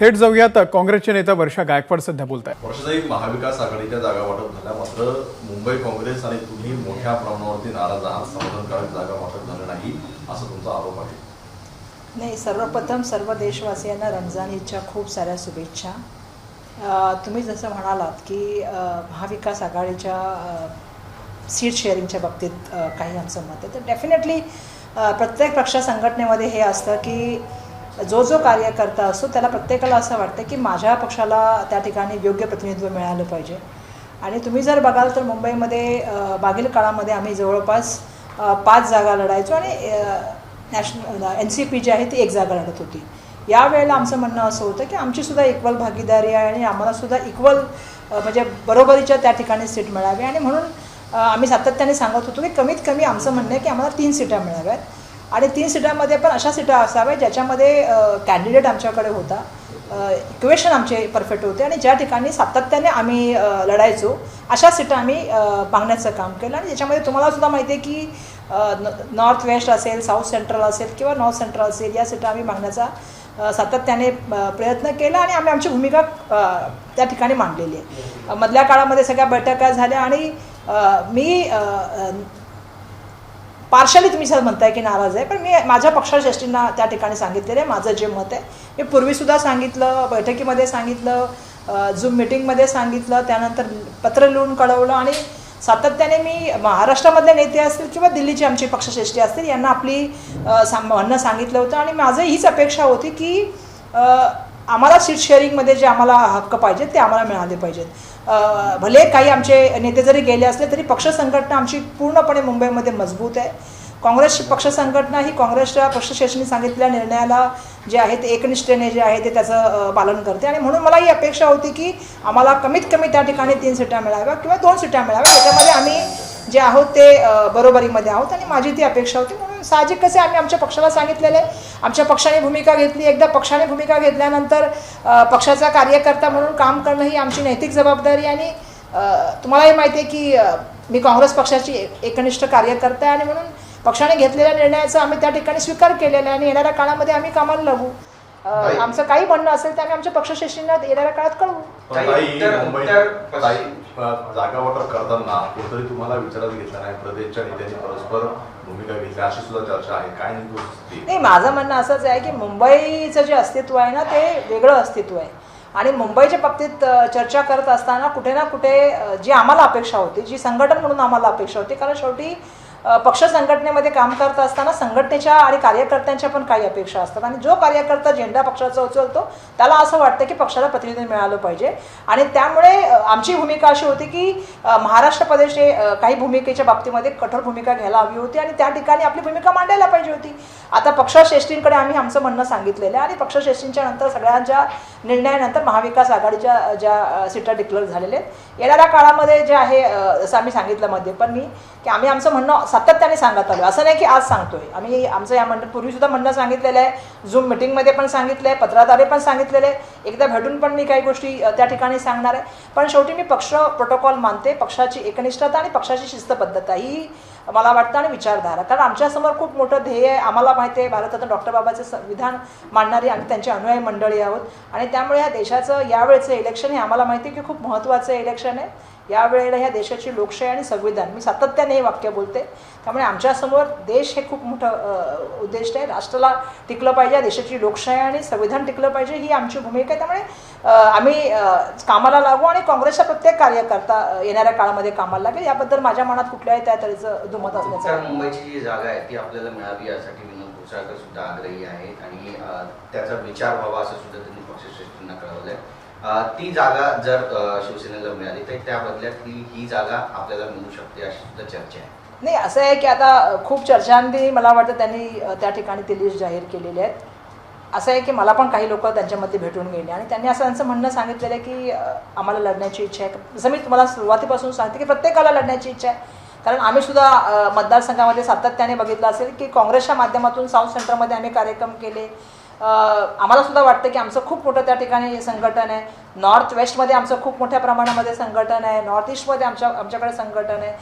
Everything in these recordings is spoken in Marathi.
थेट जाऊयात. काँग्रेसचे नेता वर्षा गायकवाड सध्या बोलत आहेत वर्षाताई महाविकास आघाडीच्या जागा वाटप झाल्या मात्र मुंबई काँग्रेस आणि तुम्ही मोठ्या प्रमाणावरती नाराज आहात. समाधानकारक जागा वाटप झालं नाही असा तुमचा आरोप आहे. नाही सर्वप्रथम सर्व देशवासियांना रमजान ईदच्या खूप साऱ्या शुभेच्छा. तुम्ही जसं म्हणालात की महाविकास आघाडीच्या सीट शेअरिंगच्या बाबतीत काही आमचं मत आहे. तर डेफिनेटली प्रत्येक पक्ष संघटनेमध्ये हे असतं की जो जो कार्यकर्ता असतो त्याला प्रत्येकाला असं वाटतं की माझ्या पक्षाला त्या ठिकाणी योग्य प्रतिनिधित्व मिळालं पाहिजे. आणि तुम्ही जर बघाल तर मुंबईमध्ये मागील काळामध्ये आम्ही जवळपास पाच जागा लढायचो आणि नॅशनल एन सी पी जी आहे ती एक जागा लढत होती. यावेळेला आमचं म्हणणं असं होतं की आमचीसुद्धा इक्वल भागीदारी आहे आणि आम्हालासुद्धा इक्वल म्हणजे बरोबरीच्या त्या ठिकाणी सीट मिळावी. आणि म्हणून आम्ही सातत्याने सांगत होतो की कमीत कमी आमचं म्हणणं आहे की आम्हाला तीन सीटा मिळाव्यात. आणि तीन सीटामध्ये पण अशा सीटा असाव्या ज्याच्यामध्ये कॅन्डिडेट आमच्याकडे होता. इक्वेशन आमचे परफेक्ट होते आणि ज्या ठिकाणी सातत्याने आम्ही लढायचो अशा सीटा आम्ही मागण्याचं काम केलं. आणि ज्याच्यामध्ये तुम्हाला सुद्धा माहिती आहे की नॉर्थ वेस्ट असेल साऊथ सेंट्रल असेल किंवा नॉर्थ सेंट्रल असेल या सीटा आम्ही मागण्याचा सातत्याने प्रयत्न केला आणि आम्ही आमची भूमिका त्या ठिकाणी मांडलेली आहे. मधल्या काळामध्ये सगळ्या बैठका झाल्या आणि मी पार्शली तुम्ही सर म्हणताय की नाराज आहे पण मी माझ्या पक्षश्रेष्ठींना त्या ठिकाणी सांगितलेलं आहे. माझं जे मत आहे मी पूर्वीसुद्धा सांगितलं बैठकीमध्ये सांगितलं झूम मिटिंगमध्ये सांगितलं त्यानंतर पत्र लिहून कळवलं आणि सातत्याने मी महाराष्ट्रामधले नेते असतील किंवा दिल्लीची आमची पक्षश्रेष्ठी असतील यांना आपली अ, म्हणणं सांगितलं होतं आणि माझं हीच अपेक्षा होती की आम्हाला सीट शेअरिंगमध्ये जे आम्हाला हक्क पाहिजेत ते आम्हाला मिळाले पाहिजेत. भले काही आमचे नेते जरी गेले असले तरी पक्ष संघटना आमची पूर्णपणे मुंबईमध्ये मजबूत आहे. काँग्रेस पक्ष संघटना ही काँग्रेसच्या पक्षश्रेष्ठींनी सांगितलेल्या निर्णयाला जे आहे ते एकनिष्ठेने जे आहे ते त्याचं पालन करते. आणि म्हणून मला ही अपेक्षा होती की आम्हाला कमीत कमी त्या ठिकाणी तीन सीटा मिळाव्या किंवा दोन सीटा मिळाव्या त्याच्यामध्ये आम्ही जे आहोत ते बरोबरीमध्ये आहोत आणि माझी ती अपेक्षा होती. म्हणून साहजिक कसे आम्ही आमच्या पक्षाला सांगितलेले? आमच्या पक्षाने भूमिका घेतली. एकदा पक्षाने भूमिका घेतल्यानंतर पक्षाचा कार्यकर्ता म्हणून काम करणं ही आमची नैतिक जबाबदारी आणि तुम्हालाही माहिती आहे की मी काँग्रेस पक्षाची एकनिष्ठ कार्यकर्ता आहे आणि म्हणून पक्षाने घेतलेल्या निर्णयाचा आम्ही त्या ठिकाणी स्वीकार केलेला आहे आणि येणाऱ्या काळामध्ये आम्ही कामाला लागू. आमचं काही म्हणणं असेल ते आम्ही आमच्या पक्षश्रेष्ठींना येणाऱ्या काळात कळवू. जागा वाटप करताना कुठेतरी तुम्हाला विचारात घेतलं नाही. प्रदेशच्या नेत्यांनी परस्पर भूमिका घेतल्या अशी सुद्धा चर्चा आहे. काय? नाही माझं म्हणणं असंच आहे की मुंबईचं जे अस्तित्व आहे ना ते वेगळं अस्तित्व आहे. आणि मुंबईच्या बाबतीत चर्चा करत असताना कुठे ना कुठे जी आम्हाला अपेक्षा होती जी संघटन म्हणून आम्हाला अपेक्षा होती कारण शेवटी पक्ष संघटनेमध्ये काम करत असताना संघटनेच्या आणि कार्यकर्त्यांच्या पण काही अपेक्षा असतात. आणि जो कार्यकर्ता झेंडा पक्षाचा उचलतो त्याला असं वाटतं की पक्षाला प्रतिनिधी मिळालं पाहिजे. आणि त्यामुळे आमची भूमिका अशी होती की महाराष्ट्र प्रदेश हे काही भूमिकेच्या बाबतीमध्ये कठोर भूमिका घ्यायला हवी होती आणि त्या ठिकाणी आपली भूमिका मांडायला पाहिजे होती. आता पक्षश्रेष्ठींकडे आम्ही आमचं म्हणणं सांगितलेलं आहे आणि पक्षश्रेष्ठींच्या नंतर सगळ्यांच्या निर्णयानंतर महाविकास आघाडीच्या ज्या सीटा डिक्लेअर झालेल्या आहेत येणाऱ्या काळामध्ये जे आहे जसं आम्ही सांगितलं मध्ये पण मी की आम्ही आमचं म्हणणं सातत्याने सांगत आलो असं नाही की आज सांगतोय. आम्ही आमचं या मंडळ पूर्वीसुद्धा म्हणणं सांगितलेलं आहे. झूम मिटिंगमध्ये पण सांगितलं आहे पत्राद्वारे पण सांगितलेलं आहे. एकदा भेटून पण मी काही गोष्टी त्या ठिकाणी सांगणार आहे. पण शेवटी मी पक्ष प्रोटोकॉल मानते पक्षाची एकनिष्ठता आणि पक्षाची शिस्तबद्धता. ही मला वाटतं आणि विचारधारा. कारण आमच्यासमोर खूप मोठं ध्येय आहे. आम्हाला माहिती आहे भारताचं डॉक्टर बाबाचे संविधान मांडणारी आम्ही त्यांची अनुयायी मंडळी आहोत. आणि त्यामुळे ह्या देशाचं यावेळेचं इलेक्शन हे आम्हाला माहिती आहे की खूप महत्त्वाचं इलेक्शन आहे. यावेळेला ह्या देशाची लोकशाही आणि संविधान. मी सातत्याने हे वाक्य बोलते. त्यामुळे आमच्यासमोर देश हे खूप मोठं उद्दिष्ट आहे. राष्ट्राला टिकलं पाहिजे देशाची लोकशाही आणि संविधान टिकलं पाहिजे ही आमची भूमिका आहे. त्यामुळे आम्ही कामाला लागू आणि काँग्रेसचा प्रत्येक कार्यकर्ता येणाऱ्या काळामध्ये कामाला लागेल. याबद्दल माझ्या मनात कुठल्याही त्या तऱ्हेचं दुमत असल्याचं मुंबईची जी जागा आहे ती आपल्याला मिळावी यासाठी विनोद भुसाळकर सुद्धा आग्रही आहेत. आणि त्याचा विचार व्हावा असं सुद्धा त्यांनी पक्षश्रेष्ठींना कळवलंय. अ, ती जागा जर शिवसेनेला मिळाली तर त्या बदल्यात ही ही जागा आपल्याला मिळू शकते अशी सुद्धा चर्चा आहे. नाही असं आहे की आता खूप चर्चांनी मला वाटतं त्यांनी त्या ठिकाणी ते लिस्ट जाहीर केलेली आहेत असं आहे की मला पण काही लोक त्यांच्यामध्ये भेटून गेले. आणि त्यांनी असं त्यांचं म्हणणं सांगितलेलं आहे की आम्हाला लढण्याची इच्छा आहे. जसं मी तुम्हाला सुरुवातीपासून सांगते की प्रत्येकाला लढण्याची इच्छा आहे. कारण आम्ही सुद्धा मतदारसंघामध्ये सातत्याने बघितलं असेल की काँग्रेसच्या माध्यमातून साऊथ सेंटरमध्ये आम्ही कार्यक्रम केले. आम्हाला सुद्धा वाटतं की आमचं खूप मोठं त्या ठिकाणी संघटन आहे. नॉर्थ वेस्टमध्ये आमचं खूप मोठ्या प्रमाणामध्ये संघटन आहे. नॉर्थ ईस्टमध्ये आमच्या आमच्याकडे संघटन आहे.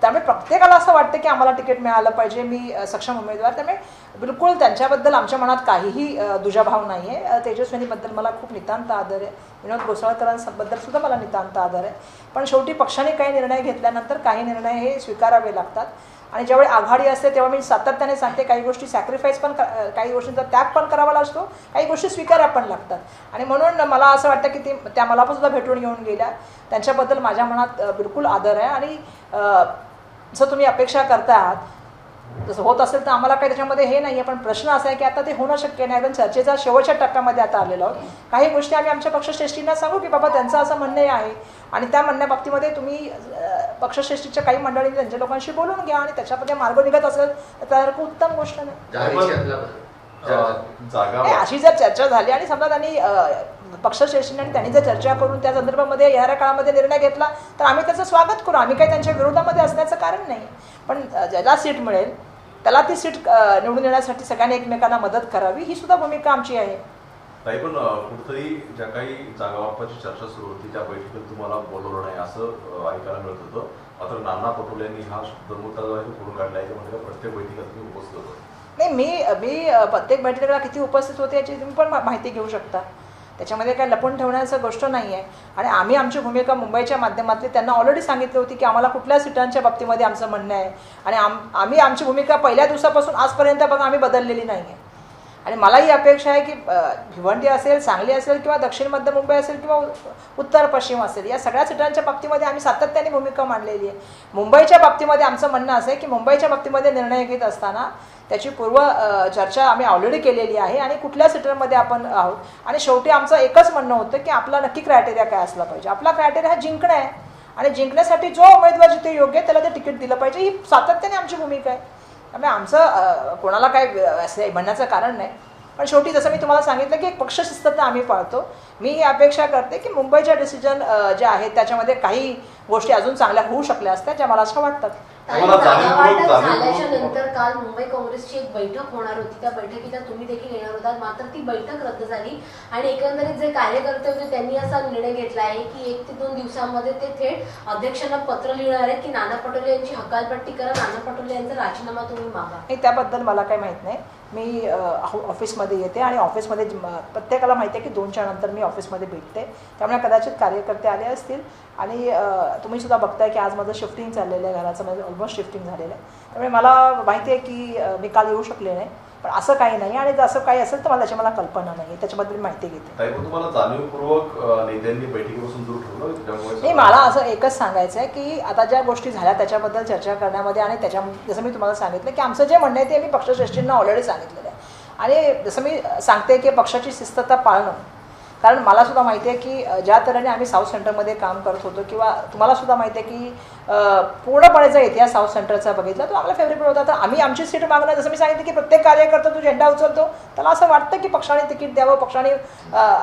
त्यामुळे प्रत्येकाला असं वाटतं की आम्हाला तिकीट मिळालं पाहिजे. मी सक्षम उमेदवार. त्यामुळे बिलकुल त्यांच्याबद्दल आमच्या मनात काहीही दुजाभाव नाही आहे तेजस्विनीबद्दल मला खूप नितांत आदर आहे. विनोद घोसाळकरांबद्दल सुद्धा मला नितांत आदर आहे. पण शेवटी पक्षाने काही निर्णय घेतल्यानंतर काही निर्णय हे स्वीकारावे लागतात. आणि ज्यावेळी आघाडी असते तेव्हा मी सातत्याने सांगते काही गोष्टी सॅक्रिफाईस पण काही गोष्टींचा त्याग पण करावा लागतो काही गोष्टी स्वीकारा पण लागतात. आणि म्हणून मला असं वाटतं की ती त्या मला पण सुद्धा भेटून घेऊन गेल्या. त्यांच्याबद्दल माझ्या मनात बिलकुल आदर आहे आणि जसं तुम्ही अपेक्षा करता आहात जसं होत असेल तर आम्हाला काही त्याच्यामध्ये हे नाही आहे पण प्रश्न असा आहे की आता ते होणं शक्य नाही. कारण चर्चेचा शेवटच्या टप्प्यामध्ये आता आलेलो आहोत. काही गोष्टी आम्ही आमच्या पक्षश्रेष्ठींना सांगू की बाबा त्यांचं असं म्हणणं आहे. आणि त्या म्हणण्याबाबतीमध्ये तुम्ही पक्षश्रेष्ठीच्या काही मंडळींनी त्यांच्या लोकांशी बोलून घ्या आणि त्याच्यामध्ये मार्ग निघत असेल तर त्यासारखं उत्तम गोष्ट नाही. अशी जर चर्चा झाली आणि समजा त्यांनी पक्षश्रेष्ठींनी आणि त्यांनी जर चर्चा करून त्या संदर्भामध्ये येणाऱ्या काळामध्ये निर्णय घेतला तर आम्ही त्याचं स्वागत करू. आम्ही काही त्यांच्या विरोधामध्ये असण्याचं कारण नाही. पण ज्याला सीट मिळेल त्याला ती सीट निवडून येण्यासाठी सगळ्यांनी एकमेकांना मदत करावी ही सुद्धा भूमिका आमची आहे. काही पण कुठंतरी ज्या काही जागावाटपाची चर्चा सुरू होती त्या बैठकीत तुम्हाला बोलवलं नाही असं ऐकायला मिळत होतं. मात्र नाना पटोले यांनी हा शब्दमुद्दा जो आहे तो करून काढला आहे म्हणजे प्रत्येक बैठकीत तुम्ही उपस्थित होतो. नाही मी मी प्रत्येक बैठकीला किती उपस्थित होते याची तुम्ही पण माहिती घेऊ शकता. त्याच्यामध्ये काय लपून ठेवण्याचं गोष्ट नाही आहे. आणि आम्ही आमची भूमिका मुंबईच्या माध्यमातली त्यांना ऑलरेडी सांगितली होती की आम्हाला कुठल्या सीटांच्या बाबतीमध्ये आमचं म्हणणं आहे. आणि आम आम्ही आमची भूमिका पहिल्या दिवसापासून आजपर्यंत बघा आम्ही बदललेली नाही आहे आणि मलाही अपेक्षा आहे की भिवंडी असेल सांगली असेल किंवा दक्षिण मध्य मुंबई असेल किंवा उत्तर पश्चिम असेल या सगळ्या सिटांच्या बाबतीमध्ये आम्ही सातत्याने भूमिका मांडलेली आहे. मुंबईच्या बाबतीमध्ये आमचं म्हणणं असं आहे की मुंबईच्या बाबतीमध्ये निर्णय घेत असताना त्याची पूर्व चर्चा आम्ही ऑलरेडी केलेली आहे आणि कुठल्या सिटरमध्ये आपण आहोत. आणि शेवटी आमचं एकच म्हणणं होतं की आपला नक्की क्रायटेरिया काय असला पाहिजे. आपला क्रायटेरिया हा जिंकणं आहे. आणि जिंकण्यासाठी जो उमेदवार जिथे योग्य आहे त्याला ते तिकीट दिलं पाहिजे. ही सातत्याने आमची भूमिका आहे. त्यामुळे आमचं कोणाला काय असे म्हणण्याचं कारण नाही. पण शेवटी जसं मी तुम्हाला सांगितलं की एक पक्षशिस्तता आम्ही पाळतो. मी ही अपेक्षा करते की मुंबईच्या डिसिजन जे आहेत त्याच्यामध्ये काही गोष्टी अजून चांगल्या होऊ शकल्या असत्या ज्या मला असं वाटतात. तुम्हाला जाणीवपूर्वक- जागावाटप जाणीवपूर्वक- झाल्याच्यानंतर काल मुंबई काँग्रेसची एक बैठक होणार होती. त्या बैठकीला तुम्ही देखील येणार होतात. मात्र ती बैठक रद्द झाली आणि एकंदरीत जे कार्यकर्ते होते त्यांनी असा निर्णय घेतला आहे की एक ते दोन दिवसांमध्ये ते थेट अध्यक्षांना पत्र लिहिणार आहेत की नाना पटोले यांची हकालपट्टी करा नाना पटोले यांचा राजीनामा तुम्ही मागा. नाही त्याबद्दल मला काही माहीत नाही. मी ऑफिसमध्ये येते आणि ऑफिसमध्ये प्रत्येकाला माहिती आहे की दोनच्या नंतर मी ऑफिसमध्ये भेटते. त्यामुळे कदाचित कार्यकर्ते आले असतील आणि तुम्ही सुद्धा बघताय की आज माझं शिफ्टिंग चाललेलं आहे घराचं माझं ऑलमोस्ट शिफ्टिंग झालेलं आहे. त्यामुळे मला माहिती आहे की मी काल येऊ शकले नाही. पण असं काही नाही आणि जर असं काही असेल तर मला त्याची मला कल्पना नाही त्याच्याबद्दल मी माहिती घेते. तुम्हाला जाणीवपूर्वक नेत्यांनी बैठकीपासून दूर ठेवलं नाही मला असं एकच सांगायचं आहे की आता ज्या गोष्टी झाल्या त्याच्याबद्दल चर्चा करण्यामध्ये आणि त्याच्या जसं मी तुम्हाला सांगितलं की आमचं जे म्हणणं आहे ते मी पक्षश्रेष्ठींना ऑलरेडी सांगितलेलं आहे. आणि जसं मी सांगते की पक्षाची शिस्तता पाळणं. कारण मला सुद्धा माहिती आहे की ज्या तऱ्हेने आम्ही साऊथ सेंटरमध्ये काम करत होतो किंवा तुम्हाला सुद्धा माहिती आहे की पूर्णपणे जर इतिहास साऊथ सेंटरचा बघितला. तो आपला फेवरेबल होता. तर आम्ही आमची सीट मागणं जसं मी सांगितलं की प्रत्येक कार्यकर्ता तो झेंडा उचलतो. त्याला असं वाटतं की पक्षाने तिकीट द्यावं पक्षाने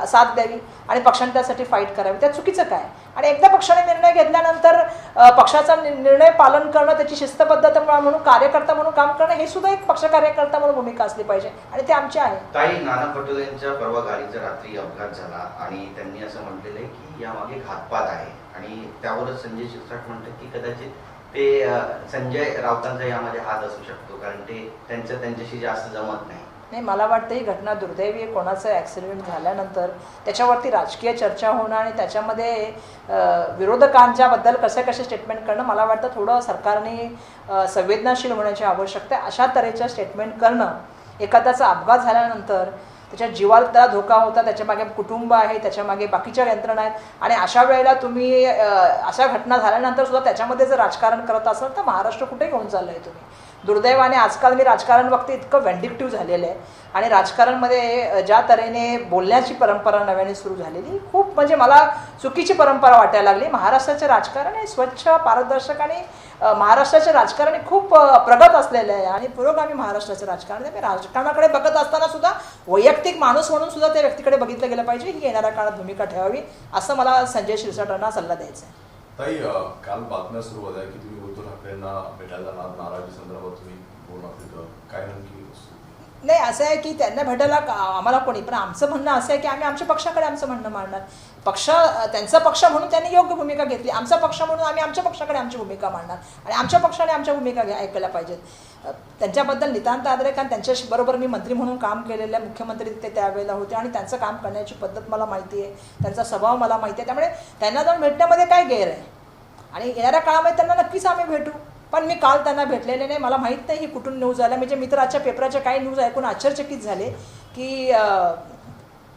साथ द्यावी आणि पक्षाने त्यासाठी फाईट करावी. त्या चुकीचं काय? आणि एकदा पक्षाने निर्णय घेतल्यानंतर पक्षाचा निर्णय पालन करणं त्याची शिस्तबद्धता म्हणून कार्यकर्ता म्हणून काम करणं हे सुद्धा एक पक्ष कार्यकर्ता म्हणून भूमिका असली पाहिजे. आणि ते आमची आहे. ताई नाना पटोले यांच्या परवा गाडीचा रात्री अपघात झाला आणि त्यांनी असं म्हटलेलं आहे की यामागे घातपात आहे. आणि त्यावरच संजय शिरसाट म्हणतात की कदाचित ते संजय राऊतांचा यामध्ये हात असू शकतो कारण ते त्यांचं त्यांच्याशी जास्त जमत नाही. नाही मला वाटतं ही घटना दुर्दैवी आहे. कोणाचं ॲक्सिडेंट झाल्यानंतर त्याच्यावरती राजकीय चर्चा होणं आणि त्याच्यामध्ये विरोधकांच्याबद्दल कसे कसे स्टेटमेंट करणं मला वाटतं थोडं सरकारने संवेदनाशील होण्याची आवश्यकता आहे. अशा तऱ्हेच्या स्टेटमेंट करणं एखाद्याचा अपघात झाल्यानंतर त्याच्या जीवाला त्याला धोका होता त्याच्यामागे कुटुंब आहे त्याच्यामागे बाकीच्या यंत्रणा आहेत. आणि अशा वेळेला तुम्ही अशा घटना झाल्यानंतर सुद्धा त्याच्यामध्ये जर राजकारण करत असाल तर महाराष्ट्र कुठे घेऊन चाललं आहे तुम्ही. दुर्दैवाने आजकाल मी राजकारण बघते इतकं वेंडिक्टिव्ह झालेलं आहे. आणि राजकारणमध्ये ज्या तऱ्हेने बोलण्याची परंपरा नव्याने सुरू झालेली खूप म्हणजे मला चुकीची परंपरा वाटायला लागली. महाराष्ट्राचे राजकारण हे स्वच्छ पारदर्शक आणि महाराष्ट्राचे राजकारण हे खूप प्रगत असलेलं आहे. आणि पुरोगामी महाराष्ट्राचं राजकारण त्यामुळे राजकारणाकडे बघत असताना सुद्धा वैयक्तिक माणूस म्हणून सुद्धा त्या व्यक्तीकडे बघितलं गेलं पाहिजे. ही येणाऱ्या काळात भूमिका ठेवावी असं मला संजय शिरसाटांना सल्ला द्यायचा आहे. ताई काल बातम्या सुरू होत्या की तुम्ही उद्धव ठाकरेंना भेटायला नाराजी संदर्भात तुम्ही बोलणार तिथं. काय नक्की नाही असं आहे की त्यांना भेटायला का- आम्हाला कोणी पण आमचं म्हणणं असं आहे की आम्ही आमच्या पक्षाकडे आमचं म्हणणं मांडणार. पक्ष त्यांचा पक्ष म्हणून त्यांनी योग्य भूमिका घेतली. आमचा पक्ष म्हणून आम्ही आमच्या पक्षाकडे आमची भूमिका मांडणार. आणि आमच्या पक्षाने आमच्या भूमिका घ्या ऐकायला पाहिजेत. त्यांच्याबद्दल नितांत आदर आहे कारण त्यांच्याशी बरोबर मी मंत्री म्हणून काम केलेलं आहे मुख्यमंत्री ते त्यावेळेला होते आणि त्यांचं काम करण्याची पद्धत मला माहिती आहे. त्यांचा स्वभाव मला माहिती आहे. त्यामुळे त्यांना जाऊन भेटण्यामध्ये काय गैर आहे? आणि येणाऱ्या काळामध्ये त्यांना नक्कीच आम्ही भेटू. पण मी काल त्यांना भेटलेले नाही. मला माहीत नाही ही कुठून न्यूज आल्या म्हणजे मी तर आजच्या पेपराच्या काही न्यूज ऐकून आश्चर्यचकित झाले की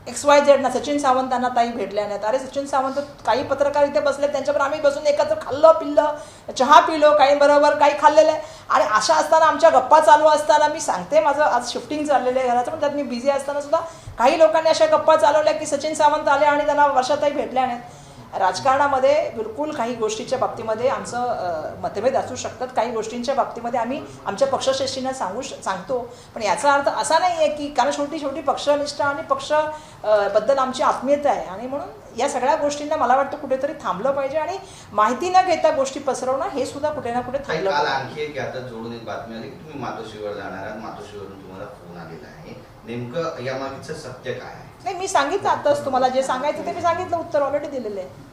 एक्स वाय झेडना सचिन सावंतांना ताई भेटल्या नाहीत. अरे सचिन सावंत काही पत्रकार इथे बसले त्यांच्यावर आम्ही बसून एकत्र खाल्लं पिल्लं चहा पिलो काही बरोबर काही खाल्लेलं आहे. आणि अशा असताना आमच्या गप्पा चालू असताना मी सांगते माझं आज शिफ्टिंग चाललेलं आहे घराचं. पण त्यात मी बिझी असताना सुद्धा काही लोकांनी अशा गप्पा चालवल्या की सचिन सावंत आले आणि त्यांना वर्षाताई भेटल्या नाहीत. राजकारणामध्ये बिलकुल काही गोष्टीच्या बाबतीमध्ये आमचं मतभेद असू शकतात. काही गोष्टींच्या बाबतीमध्ये आम्ही आमच्या पक्षश्रेष्ठींना सांगू सांगतो. पण याचा अर्थ असा नाही आहे की कारण शेवटी शेवटी पक्षनिष्ठा आणि पक्षबद्दल आमची आत्मीयता आहे. आणि म्हणून या सगळ्या गोष्टींना मला वाटतं कुठेतरी थांबलं पाहिजे आणि माहिती न घेता गोष्टी पसरवणं हे सुद्धा कुठे ना कुठे थांबलं आणखी एक आता जोडून एक बातमी आली की तुम्ही मातोश्रीवर जाणार आहात. मातोश्रीवरून तुम्हाला फोन आलेला आहे. नेमकं यामागचं सत्य काय आहे? नाही मी सांगितलं आताच तुम्हाला जे सांगायचं ते मी सांगितलं उत्तर ऑलरेडी दिलेलं आहे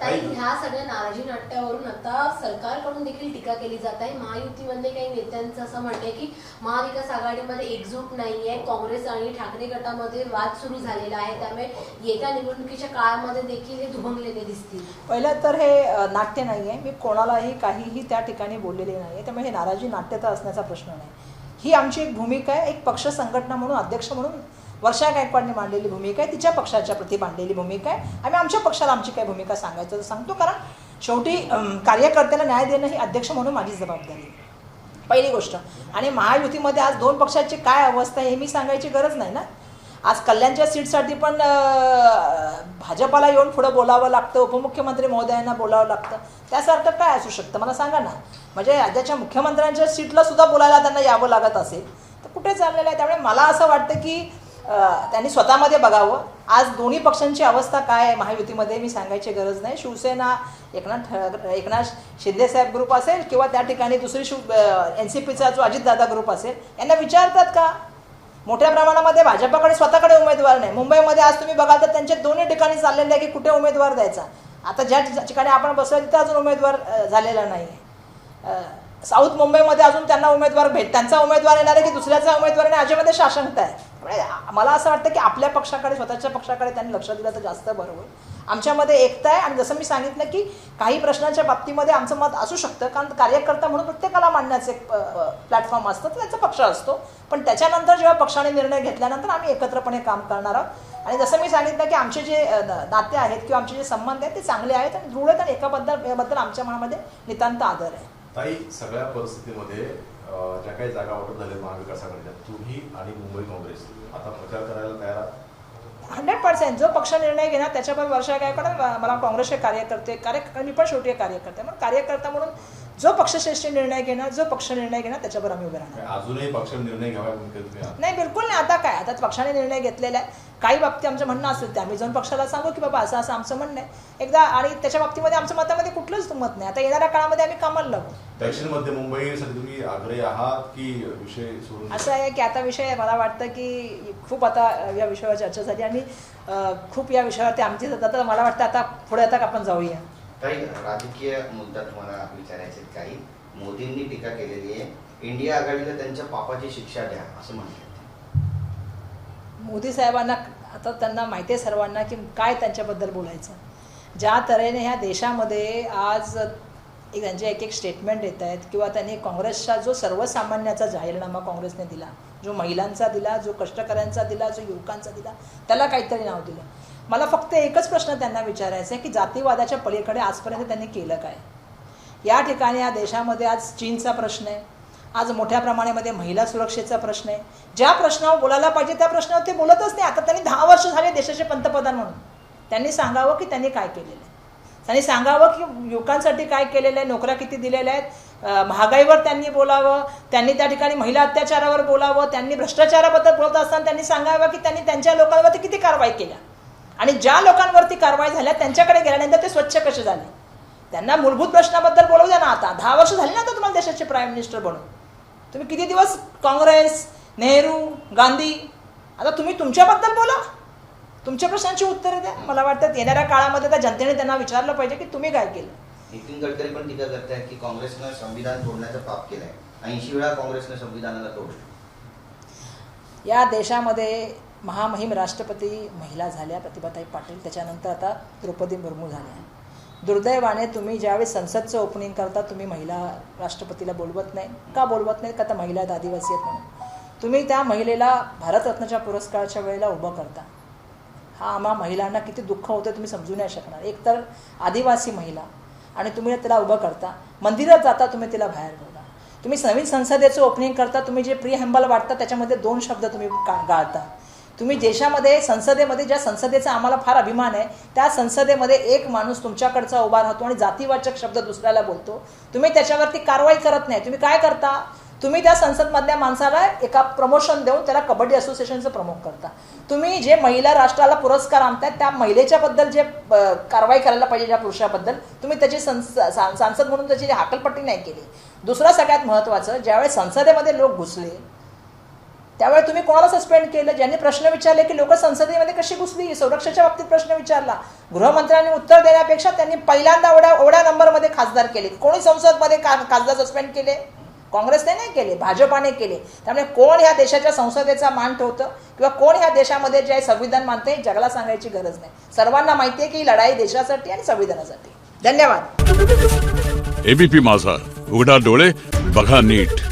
ताई ह्या सगळ्या नाराजी नाट्यावरून आता सरकारकडून देखील टीका केली जात आहे. महायुतीमध्ये काही नेत्यांचं असं म्हणणं आहे की महाविकास आघाडीमध्ये एकजूट नाहीये काँग्रेस आणि ठाकरे गटामध्ये वाद सुरू झालेला आहे. त्यामुळे येत्या निवडणुकीच्या काळामध्ये देखील हे दुभंगलेले दिसतील. पहिलं तर हे नाट्य नाही आहे. मी कोणालाही काहीही त्या ठिकाणी बोललेले नाही आहे. त्यामुळे हे नाराजी नाट्य तर असण्याचा प्रश्न नाही. ही आमची एक भूमिका आहे. एक पक्ष संघटना म्हणून अध्यक्ष म्हणून वर्षा गायकवाडने मांडलेली भूमिका आहे तिच्या पक्षाच्या प्रती मांडलेली भूमिका आहे. आम्ही आमच्या पक्षाला आमची काय भूमिका सांगायचं तर सांगतो कारण शेवटी कार्यकर्त्याला न्याय देणं ही अध्यक्ष म्हणून माझी जबाबदारी आहे. पहिली गोष्ट. आणि महायुतीमध्ये आज दोन पक्षाची काय अवस्था आहे हे मी सांगायची गरज नाही ना? आज कल्याणच्या सीटसाठी पण भाजपाला येऊन पुढं बोलावं लागतं उपमुख्यमंत्री महोदयांना बोलावं लागतं. त्यासारखं काय असू शकतं? मला सांगा ना. म्हणजे राज्याच्या मुख्यमंत्र्यांच्या सीटला सुद्धा बोलायला त्यांना यावं लागत असेल तर कुठे चाललेलं आहे? त्यामुळे मला असं वाटतं की त्यांनी स्वतःमध्ये बघावं. आज दोन्ही पक्षांची अवस्था काय आहे महायुतीमध्ये मी सांगायची गरज नाही. शिवसेना एकनाथ एकनाथ शिंदेसाहेब ग्रुप असेल किंवा त्या ठिकाणी दुसरी शिव एन सी पीचा जो अजितदादा ग्रुप असेल यांना विचारतात का? मोठ्या प्रमाणामध्ये भाजपाकडे स्वतःकडे उमेदवार नाही. मुंबईमध्ये आज तुम्ही बघाल तर त्यांच्या दोन्ही ठिकाणी चाललेले आहे की कुठे उमेदवार द्यायचा. आता ज्या ठिकाणी आपण बसलो तिथे अजून उमेदवार झालेला नाही आहे साऊथ मुंबईमध्ये अजून त्यांना उमेदवार भेट त्यांचा उमेदवार येणार आहे की दुसऱ्याचा उमेदवार येणार याच्यामध्ये शासनता आहे. म्हणजे मला असं वाटतं की आपल्या पक्षाकडे स्वतःच्या पक्षाकडे त्यांनी लक्ष दिलं तर जास्त बरं होईल. आमच्यामध्ये एकता आहे आणि जसं मी सांगितलं की काही प्रश्नांच्या बाबतीमध्ये आमचं मत असू शकतं कारण कार्यकर्ता म्हणून प्रत्येकाला मांडण्याचं एक प्लॅटफॉर्म असतं तर त्याचा पक्ष असतो. पण त्याच्यानंतर जेव्हा पक्षाने निर्णय घेतल्यानंतर आम्ही एकत्रपणे काम करणार आहोत. आणि जसं मी सांगितलं की आमचे जे नाते आहेत किंवा आमचे जे संबंध आहेत ते चांगले आहेत आणि दृढ आणि एकाबद्दल याबद्दल आमच्या मनामध्ये नितांत आदर आहे. ताई सगळ्या परिस्थितीमध्ये ज्या काही जागा वाटप झाल्या महाविकासाकडे तुम्ही आणि मुंबई काँग्रेस आता प्रचार करायला तयार आहात? हंड्रेड पर्सेंट जो पक्ष निर्णय घेणार त्याच्यावर वर्षा काय गायकवाड मला काँग्रेसचे कार्यकर्ते कार्य मी पण शेवटी कार्यकर्ते म्हणून कार्यकर्ता म्हणून जो पक्षश्रेष्ठी निर्णय घेणार जो पक्ष निर्णय घेणार त्याच्यावर आम्ही उभे राहणार. काय अजूनही पक्ष निर्णय घ्यावा? नाही बिलकुल नाही. आता काय? आता पक्षाने निर्णय घेतलेला आहे. काही बाबतीत आमचं म्हणणं असेल ते. आम्ही जाऊन पक्षाला सांगू की बाबा असं असं आमचं म्हणणं आहे. एकदा आणि त्याच्या बाबतीमध्ये आमच्या मतामध्ये कुठलंच मत नाही. आता येणाऱ्या काळामध्ये आम्ही कामाला लागू. दक्षिण मध्य मुंबईसाठी तुम्ही आग्रही आहात की विषय असं आहे की आता विषय मला वाटतं की खूप आता या विषयावर चर्चा झाली आणि खूप या विषयावरती आमची मला वाटतं आता पुढे आता आपण जाऊया. काही राजकीय मुद्दा तुम्हाला विचारायचे काही. मोदींनी टीका केलेली आहे. इंडिया आघाडीला त्यांच्या पापाची शिक्षा द्या असं म्हणतात मोदी साहेबांना आता त्यांना माहिती आहे सर्वांना की काय त्यांच्याबद्दल बोलायचं. ज्या तऱ्हेने ह्या देशामध्ये आज एक त्यांचे एक एक स्टेटमेंट येत आहेत किंवा त्यांनी काँग्रेसचा जो सर्वसामान्याचा जाहीरनामा काँग्रेसने दिला जो महिलांचा दिला जो कष्टकऱ्यांचा दिला जो युवकांचा दिला त्याला काहीतरी नाव दिलं. मला फक्त एकच प्रश्न त्यांना विचारायचा आहे की जातीवादाच्या पलीकडे आजपर्यंत त्यांनी केलं काय? या ठिकाणी या देशामध्ये आज चीनचा प्रश्न आहे. आज मोठ्या प्रमाणामध्ये महिला सुरक्षेचा प्रश्न आहे. ज्या प्रश्नावर बोलायला पाहिजे त्या प्रश्नावर ते बोलतच नाही. आता त्यांनी दहा वर्ष झाले देशाचे पंतप्रधान म्हणून. त्यांनी सांगावं की त्यांनी काय केलेलं आहे? त्यांनी सांगावं की युवकांसाठी काय केलेलं आहे? नोकऱ्या किती दिलेल्या आहेत? महागाईवर त्यांनी बोलावं. त्यांनी त्या ठिकाणी महिला अत्याचारावर बोलावं. त्यांनी भ्रष्टाचाराबद्दल बोलत असताना त्यांनी सांगावं की त्यांनी त्यांच्या लोकांवरती किती कारवाई केल्या? आणि ज्या लोकांवरती कारवाई झाल्या त्यांच्याकडे गेल्यानंतर ते स्वच्छ कसे झाले? त्यांना मूलभूत प्रश्नाबद्दल बोलवू द्या ना आता. दहा वर्ष झाली ना आता तुम्हाला देशाचे प्राईम मिनिस्टर बनून. तुम्ही किती दिवस काँग्रेस नेहरू गांधी आता तुम्ही तुमच्याबद्दल बोला. तुमच्या प्रश्नांची उत्तरं द्या. मला वाटतं येणाऱ्या काळामध्ये त्या जनतेने त्यांना विचारलं पाहिजे की तुम्ही काय केलं? नितीन गडकरी पण टीका करतायत की काँग्रेसनं संविधान तोडण्याचं पाप केलंय. ऐंशी वेळा काँग्रेसनं संविधानाला तोडलं. या देशामध्ये महामहिम राष्ट्रपती महिला झाल्या प्रतिभाताई पाटील. त्याच्यानंतर आता द्रौपदी मुर्मू झाल्या. दुर्दैवाने तुम्ही ज्यावेळेस संसदचं ओपनिंग करता तुम्ही महिला राष्ट्रपतीला बोलवत नाही. का बोलवत नाही? का त्या महिला आहेत आदिवासी आहेत म्हणून? तुम्ही त्या महिलेला भारतरत्नच्या पुरस्काराच्या वेळेला उभं करता. हा आम्हा महिलांना किती दुःख होतं तुम्ही समजू नाही शकणार. एकतर आदिवासी महिला आणि तुम्ही तिला उभं करता. मंदिरात जाता तुम्ही तिला बाहेर बोला तुम्ही नवीन संसदेचं ओपनिंग करता तुम्ही जे प्री हॅम्बल वाटता त्याच्यामध्ये दोन शब्द तुम्ही का गाळता. तुम्ही देशामध्ये संसदेमध्ये ज्या संसदेचा आम्हाला फार अभिमान आहे त्या संसदेमध्ये एक माणूस तुमच्याकडचा उभा राहतो आणि जातीवाचक शब्द दुसऱ्याला बोलतो. तुम्ही त्याच्यावरती कारवाई करत नाही. तुम्ही काय करता? तुम्ही त्या संसदमधल्या माणसाला एका प्रमोशन देऊन त्याला कबड्डी असोसिएशनचं प्रमुख करता. तुम्ही जे महिला राष्ट्राला पुरस्कार आणताय त्या महिलेच्याबद्दल जे कारवाई करायला पाहिजे ज्या पुरुषाबद्दल तुम्ही त्याची संस सांसद म्हणून त्याची हाकलपट्टी नाही केली. दुसरं सगळ्यात महत्त्वाचं ज्यावेळेस संसदेमध्ये लोक घुसले त्यावेळी तुम्ही कोणाला सस्पेंड केलं? ज्यांनी प्रश्न विचारले की लोक संसदेमध्ये कशी घुसली? संरक्षणाच्या बाबतीत प्रश्न विचारला. गृहमंत्र्यांनी उत्तर देण्यापेक्षा त्यांनी पहिल्यांदा ओढ्या ओढ्या नंबरमध्ये खासदार केले. कोणी संसदमध्ये का खासदार सस्पेंड केले? काँग्रेसने नाही केले भाजपाने केले. त्यामुळे कोण ह्या देशाच्या संसदेचा मान ठेवतं? किंवा कोण ह्या देशामध्ये जे संविधान मानते जगाला सांगायची गरज नाही. सर्वांना माहिती आहे की लढाई देशासाठी आणि संविधानासाठी. धन्यवाद. एबीपी माझा. उघडा डोळे बघा नीट.